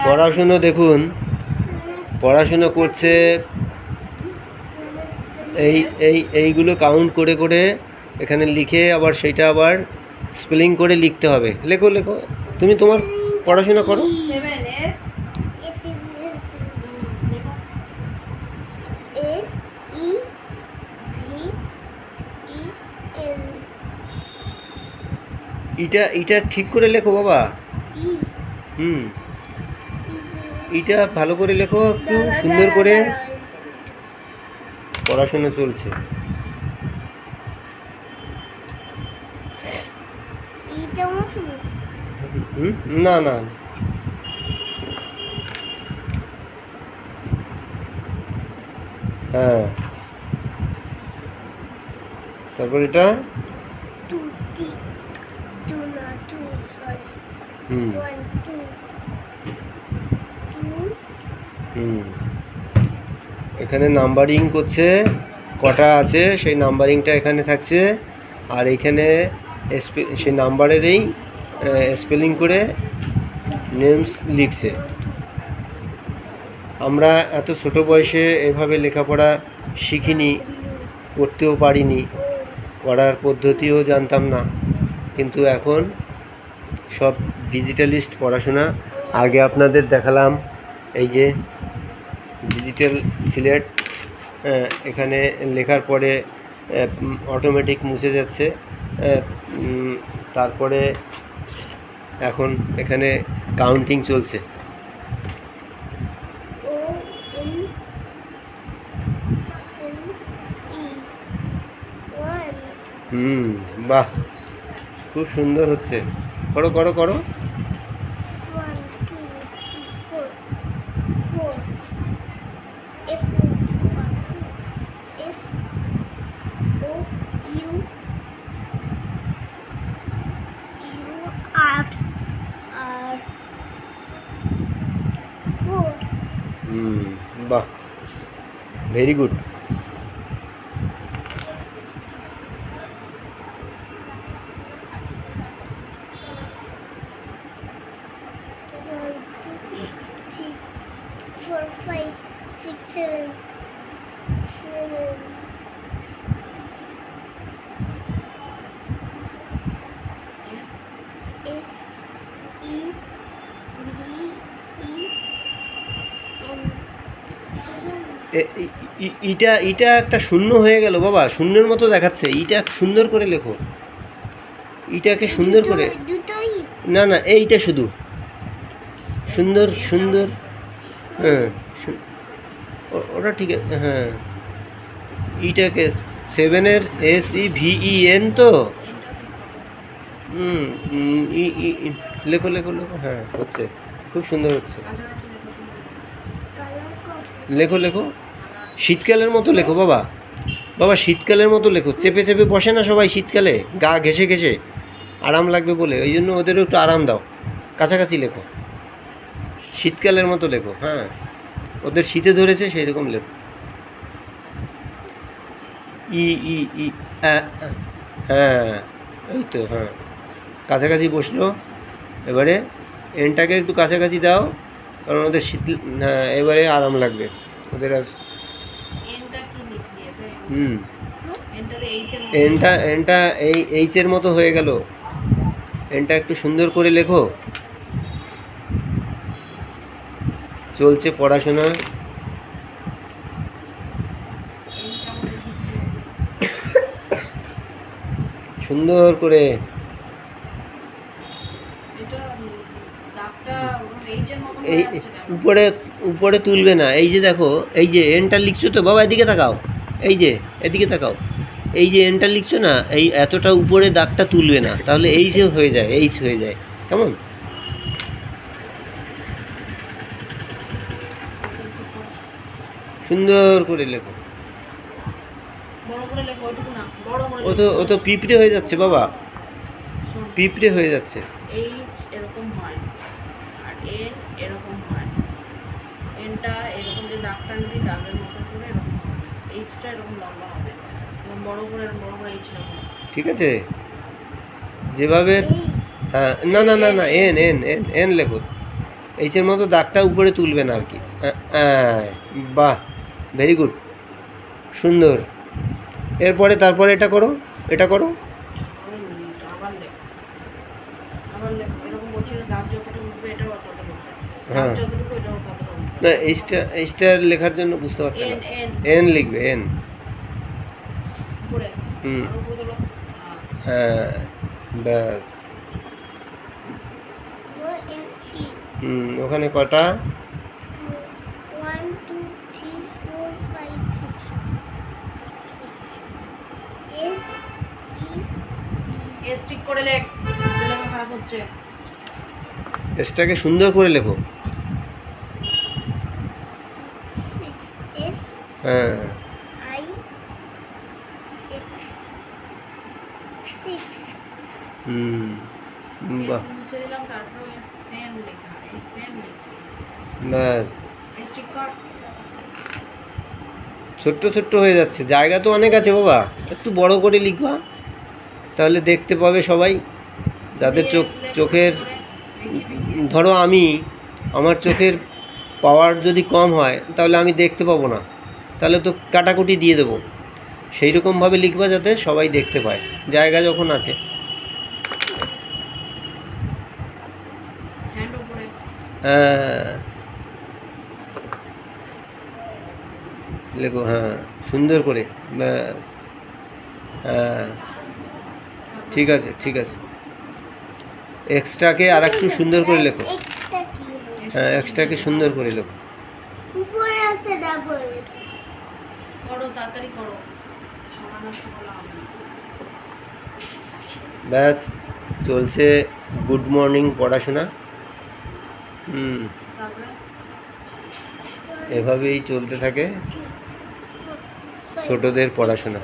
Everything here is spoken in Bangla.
পড়াশুনো দেখুন, পড়াশুনো করছে এই এই, এইগুলো কাউন্ট করে করে এখানে লিখে আবার সেটা আবার স্পেলিং করে লিখতে হবে। লেখো লেখো। তুমি তোমার পড়াশোনা করো। এটা এটা ঠিক করে লেখো বাবা। হুম। এটা ভালো করে লেখো একটু সুন্দর করে। পড়াশোনা চলছে। না না। হ্যাঁ। তারপর এটা? হুম। হুম। এখানে নাম্বারিং করছে, কটা আছে, সেই নাম্বারিংটা এখানে থাকছে। আর এখানে সেই নাম্বারেরই স্পেলিং করে নেমস লিখছে। আমরা এত ছোট বয়সে এভাবে লেখাপড়া শিখিনি, করতেও পারিনি, করার পদ্ধতিও জানতাম না। কিন্তু এখন সব ডিজিটালিস্ট পড়াশোনা আগে আপনাদের দেখালাম এই যে ডিজিটাল সিলেট এখানে লেখার পরে অটোমেটিক মুছে যাচ্ছে তারপরে এখন এখানে কাউন্টিং চলছে। ওয়ান হুম বাহ খুব সুন্দর হচ্ছে। করো করো করো। very good one two three four five six seven seven S E V E N seven A- E- E- ইটা ইটা একটা শূন্য হয়ে গেল বাবা শূন্যের মতো দেখাচ্ছে ইটা সুন্দর করে লেখো। ইটাকে সুন্দর করে। না না এইটা শুধু। সুন্দর সুন্দর হ্যাঁ ওটা ঠিক আছে হ্যাঁ। ইটাকে সেভেনের S E V E N তো? হুম ই- ই- ই- লেখো লেখো লেখো হ্যাঁ হচ্ছে খুব সুন্দর হচ্ছে কাছাকাছি লেখো সুন্দর কালার কপি লেখো লেখো। শীতকালের মতো লেখো, বাবা। বাবা, শীতকালের মতো লেখো। চেপে চেপে বসে না সবাই শীতকালে? গা ঘেসে ঘেসে আরাম লাগবে বলে। ওই জন্য ওদেরও একটু আরাম দাও। কাছাকাছি লেখো। শীতকালের মতো লেখো হ্যাঁ। ওদের শীতে ধরেছে সেই রকম লেখো। ই ই ই। হ্যাঁ ওই তো হ্যাঁ। কাছাকাছি বসল। এবারে এনটাকে একটু কাছাকাছি দাও। কারণ ওদের শীত এবারে আরাম লাগবে। ওদের আর হুম। এনটা এনটা এই এইচের মতো হয়ে গেল। এনটা একটু সুন্দর করে লেখো। চলছে পড়াশোনা। সুন্দর করে এটা উম, দাগটা এইচ এর মতো এই? উপরে উপরে তুলবে না। এই যে দেখো এই যে এনটা লিখছো তো বাবা এদিকে তাকাও। এই যে এদিকে তাকাও। এই যে এনটা লিখছো না এই এতটা উপরে দাগটা তুলবে না। তাহলে এই যে হয়ে যায় এইচ হয়ে যায়। কেমন? সুন্দর করে লেখো। ও তো ও তো পিঁপড়ে হয়ে যাচ্ছে বাবা। পিঁপড়ে হয়ে যাচ্ছে। এইচ এরকম হয়। এন এরকম হয়। এনটা এরকম যে দাগ টানবি দাগের মতো করে এরকম হয়। এইচটা এরকম লম্বা হবে। বড় করে বড় করে এইচ ঠিক আছে? যেভাবে হ্যাঁ না না না না এন এন এন এন লেখো। এইচের মতো দাগটা উপরে তুলবেন আর কি। আহ, বাহ ভেরি গুড সুন্দর। এরপরে তারপরে এটা করো এটা করো। ওই মিনিট, আবার লেখ। আবার লেখ এরকম বলছি দাগ উঠবে উঠবে হ্যাঁ। না এইচটা এইচটা লেখার জন্য বুঝতে পারছি এন না এন এন লিখবে এন হুম। হ্যাঁ ব্যাস। ই হুম ওখানে কটা? One two three four five six S E S ঠিক করে লেখ। খারাপ হচ্ছে। এসটাকে সুন্দর করে লেখো সিক্স এস হ্যাঁ। হুম বাহ। ব্যাস। ছোট্ট ছোট্ট হয়ে যাচ্ছে জায়গা তো অনেক আছে বাবা। একটু বড় করে লিখবা তাহলে দেখতে পাবে সবাই। যাদের চোখ চোখের। ধরো আমি আমার চোখের পাওয়ার যদি কম হয় তাহলে আমি দেখতে পাবো না। তাহলে তো কাটাকুটি দিয়ে দেবো। সেই রকমভাবে লিখবা যাতে সবাই দেখতে পায় জায়গা যখন আছে। হ্যান্ড হ্যাঁ। লেখো হ্যাঁ সুন্দর করে ব্যাস। হ্যাঁ। ঠিক আছে ঠিক আছে। এক্সট্রাকে আর একটু সুন্দর করে লেখো। হ্যাঁ এক্সট্রাকে সুন্দর করে লেখো। উপরে একটা দাগ হয়ে গেছে করো তাড়াতাড়ি করো। সময় নষ্ট করা হবে ব্যাস চলছে গুড মর্নিং পড়াশোনা। হুম এভাবেই চলতে থাকে ছোটদের পড়াশোনা।